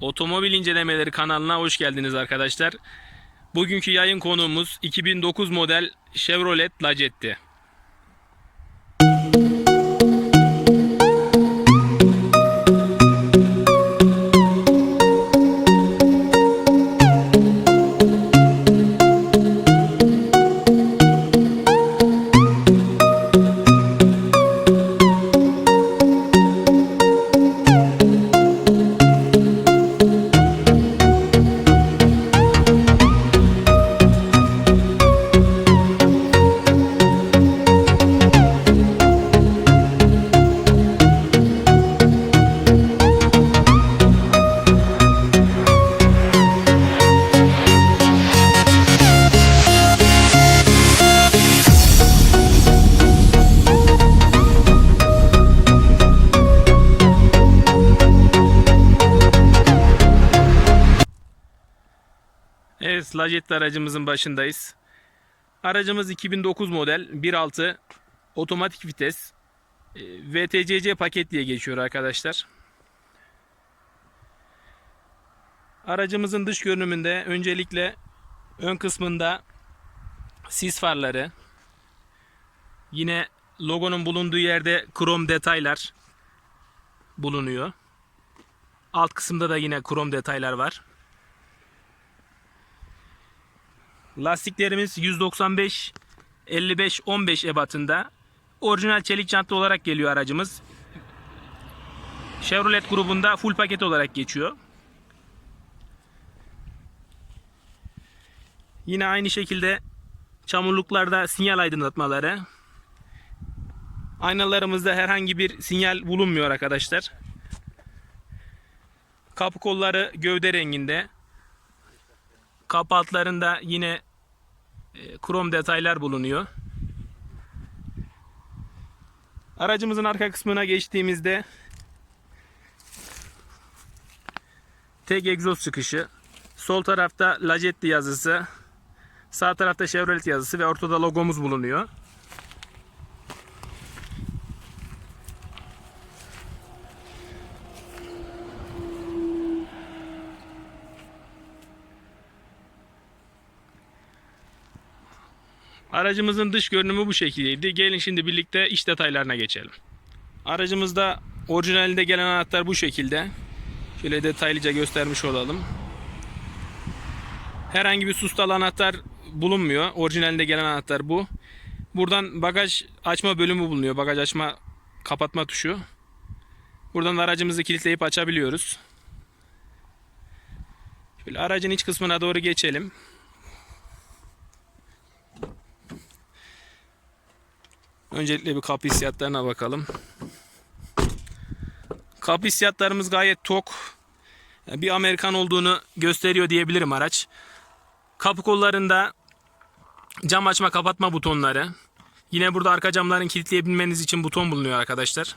Otomobil incelemeleri kanalına hoş geldiniz arkadaşlar. Bugünkü yayın konuğumuz 2009 model Chevrolet Lacetti. Evet, Lacetti aracımızın başındayız. Aracımız 2009 model 1.6 otomatik vites e, VTCC paket diye geçiyor arkadaşlar. Aracımızın dış görünümünde öncelikle ön kısmında sis farları, yine logonun bulunduğu yerde krom detaylar bulunuyor. Alt kısımda da yine krom detaylar var. Lastiklerimiz 195 55 15 ebatında. Orijinal çelik jantlı olarak geliyor aracımız. Chevrolet grubunda full paket olarak geçiyor. Yine aynı şekilde çamurluklarda sinyal aydınlatmaları. Aynalarımızda herhangi bir sinyal bulunmuyor arkadaşlar. Kapı kolları gövde renginde. Kapı altlarında yine krom detaylar bulunuyor. Aracımızın arka kısmına geçtiğimizde tek egzoz çıkışı, sol tarafta Lacetti yazısı, sağ tarafta Chevrolet yazısı ve ortada logomuz bulunuyor. Aracımızın dış görünümü bu şekildeydi. Gelin şimdi birlikte iç detaylarına geçelim. Aracımızda orijinalinde gelen anahtar bu şekilde. Şöyle detaylıca göstermiş olalım. Herhangi bir sustalı anahtar bulunmuyor. Orijinalinde gelen anahtar bu. Buradan bagaj açma bölümü bulunuyor. Bagaj açma kapatma tuşu. Buradan da aracımızı kilitleyip açabiliyoruz. Şöyle aracın iç kısmına doğru geçelim. Öncelikle bir kapı hissiyatlarına bakalım. Kapı hissiyatlarımız gayet tok. Bir Amerikan olduğunu gösteriyor diyebilirim araç. Kapı kollarında cam açma kapatma butonları. Yine burada arka camların kilitleyebilmeniz için buton bulunuyor arkadaşlar.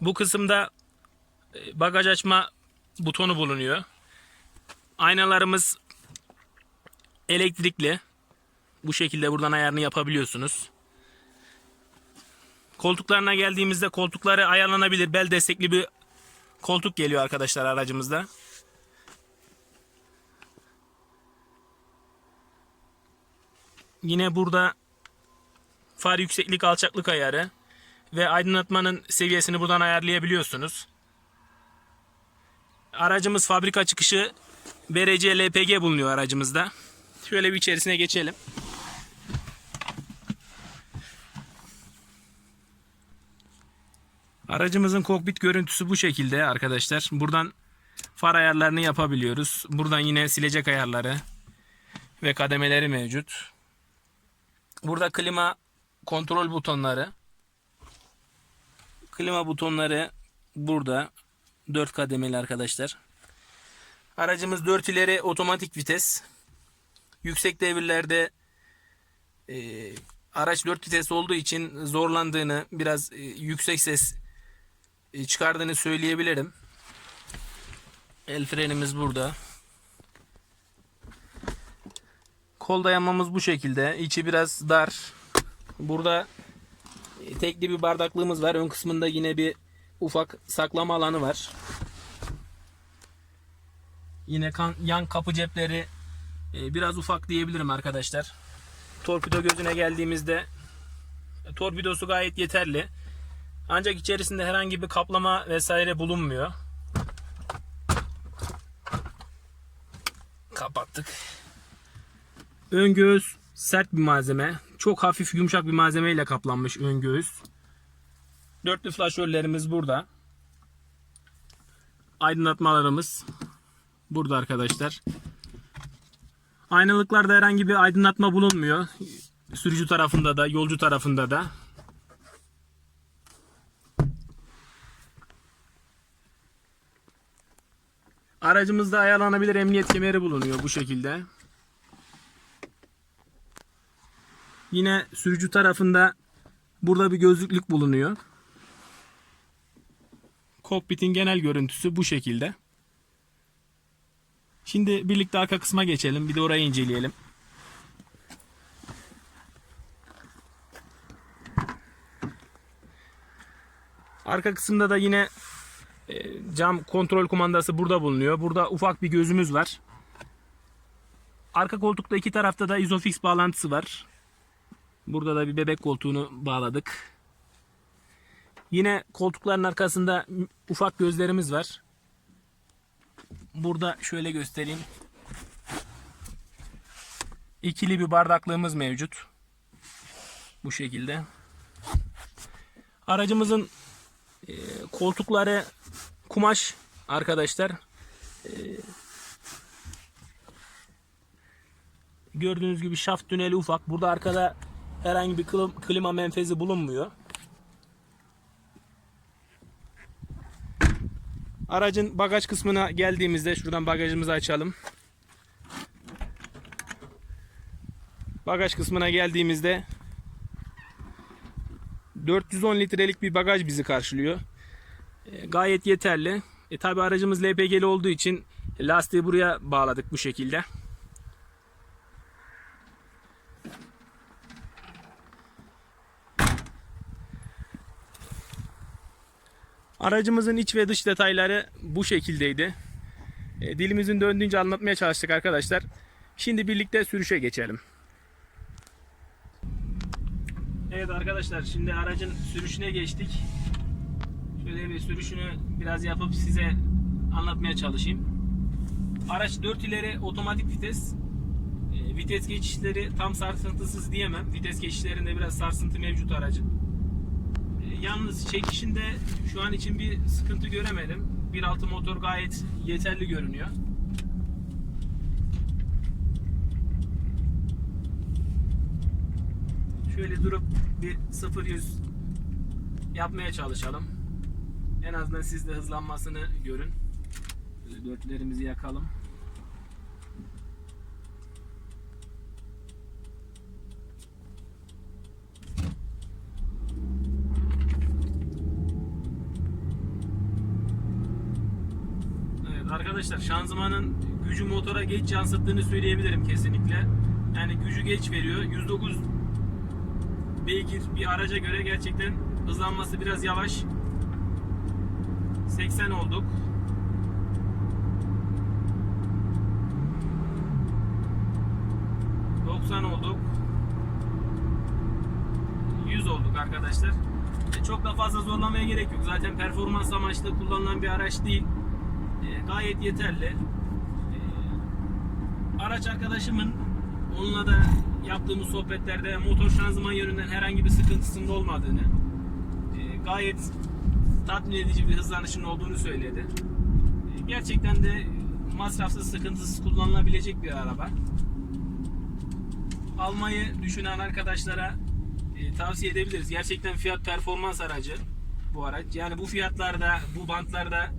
Bu kısımda e, bagaj açma butonu bulunuyor. Aynalarımız elektrikli. Bu şekilde buradan ayarını yapabiliyorsunuz. Koltuklarına geldiğimizde koltukları ayarlanabilir. Bel destekli bir koltuk geliyor arkadaşlar aracımızda. Yine burada far yükseklik alçaklık ayarı ve aydınlatmanın seviyesini buradan ayarlayabiliyorsunuz. Aracımız fabrika çıkışı BRC LPG bulunuyor aracımızda. Şöyle bir içerisine geçelim. Aracımızın kokpit görüntüsü bu şekilde arkadaşlar. Buradan far ayarlarını yapabiliyoruz. Buradan yine silecek ayarları ve kademeleri mevcut. Burada klima kontrol butonları. Klima butonları burada. 4 kademeli arkadaşlar. Aracımız 4 ileri otomatik vites. Yüksek devirlerde e, araç 4 vites olduğu için zorlandığını, biraz e, yüksek ses çıkardığını söyleyebilirim. El frenimiz burada. Kol dayanmamız bu şekilde. İçi biraz dar. Burada e, tekli bir bardaklığımız var. Ön kısmında yine bir ufak saklama alanı var. Yine kan, yan kapı cepleri e, biraz ufak diyebilirim arkadaşlar. Torpido gözüne geldiğimizde e, torpidosu gayet yeterli. Ancak içerisinde herhangi bir kaplama vesaire bulunmuyor. Kapattık. Ön göğüs sert bir malzeme. Çok hafif yumuşak bir malzemeyle kaplanmış ön göğüs. Dörtlü flaşörlerimiz burada. Aydınlatmalarımız burada arkadaşlar. Aynalıklarda herhangi bir aydınlatma bulunmuyor. Sürücü tarafında da, yolcu tarafında da. Aracımızda ayarlanabilir emniyet kemeri bulunuyor bu şekilde. Yine sürücü tarafında burada bir gözlüklük bulunuyor. Kokpitin genel görüntüsü bu şekilde. Şimdi birlikte arka kısma geçelim. Bir de orayı inceleyelim. Arka kısımda da yine cam kontrol kumandası burada bulunuyor. Burada ufak bir gözümüz var. Arka koltukta iki tarafta da Isofix bağlantısı var. Burada da bir bebek koltuğunu bağladık. Yine koltukların arkasında ufak gözlerimiz var. Burada şöyle göstereyim. İkili bir bardaklığımız mevcut. Bu şekilde. Aracımızın e, koltukları kumaş arkadaşlar. E, gördüğünüz gibi şaft tüneli ufak. Burada arkada herhangi bir klim- klima menfezi bulunmuyor. Aracın bagaj kısmına geldiğimizde şuradan bagajımızı açalım. Bagaj kısmına geldiğimizde 410 litrelik bir bagaj bizi karşılıyor. E, gayet yeterli. E tabi aracımız LPG'li olduğu için lastiği buraya bağladık bu şekilde. Aracımızın iç ve dış detayları bu şekildeydi. E, dilimizin döndüğünce anlatmaya çalıştık arkadaşlar. Şimdi birlikte sürüşe geçelim. Evet arkadaşlar şimdi aracın sürüşüne geçtik. Şöyle bir sürüşünü biraz yapıp size anlatmaya çalışayım. Araç 4 ileri otomatik vites. E, vites geçişleri tam sarsıntısız diyemem. Vites geçişlerinde biraz sarsıntı mevcut aracın. E, Yalnız çekişinde şu an için bir sıkıntı göremedim. 1.6 motor gayet yeterli görünüyor. Şöyle durup bir 0-100 yapmaya çalışalım. En azından siz de hızlanmasını görün. Dörtlerimizi yakalım. Arkadaşlar şanzımanın gücü motora geç yansıttığını söyleyebilirim kesinlikle. Yani gücü geç veriyor. 109 beygir bir araca göre gerçekten hızlanması biraz yavaş. 80 olduk. ...90 olduk. 100 olduk arkadaşlar. E, Çok da fazla zorlamaya gerek yok. Zaten performans amaçlı kullanılan bir araç değil. E, gayet yeterli. E, araç arkadaşımın onunla da yaptığımız sohbetlerde motor şanzıman yönünden herhangi bir sıkıntısının olmadığını, e, gayet tatmin edici bir hızlanışın olduğunu söyledi. E, gerçekten de masrafsız, sıkıntısız kullanılabilecek bir araba. Almayı düşünen arkadaşlara e, tavsiye edebiliriz. Gerçekten fiyat performans aracı bu araç. Yani bu fiyatlarda, bu bantlarda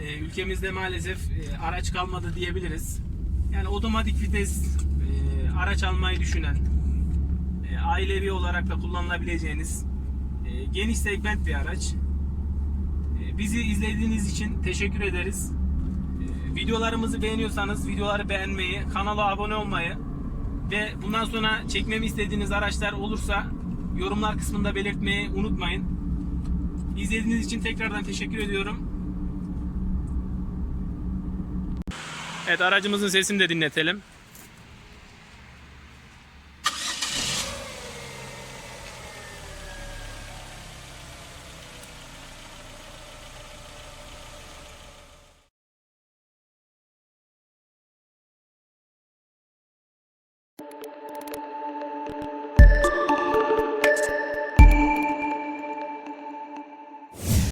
e, ülkemizde maalesef e, araç kalmadı diyebiliriz. Yani otomatik vites araç almayı düşünen, ailevi olarak da kullanılabileceğiniz geniş segment bir araç. Bizi izlediğiniz için teşekkür ederiz. E, videolarımızı beğeniyorsanız videoları beğenmeyi, kanala abone olmayı ve bundan sonra çekmemi istediğiniz araçlar olursa yorumlar kısmında belirtmeyi unutmayın. İzlediğiniz için tekrardan teşekkür ediyorum. Evet aracımızın sesini de dinletelim.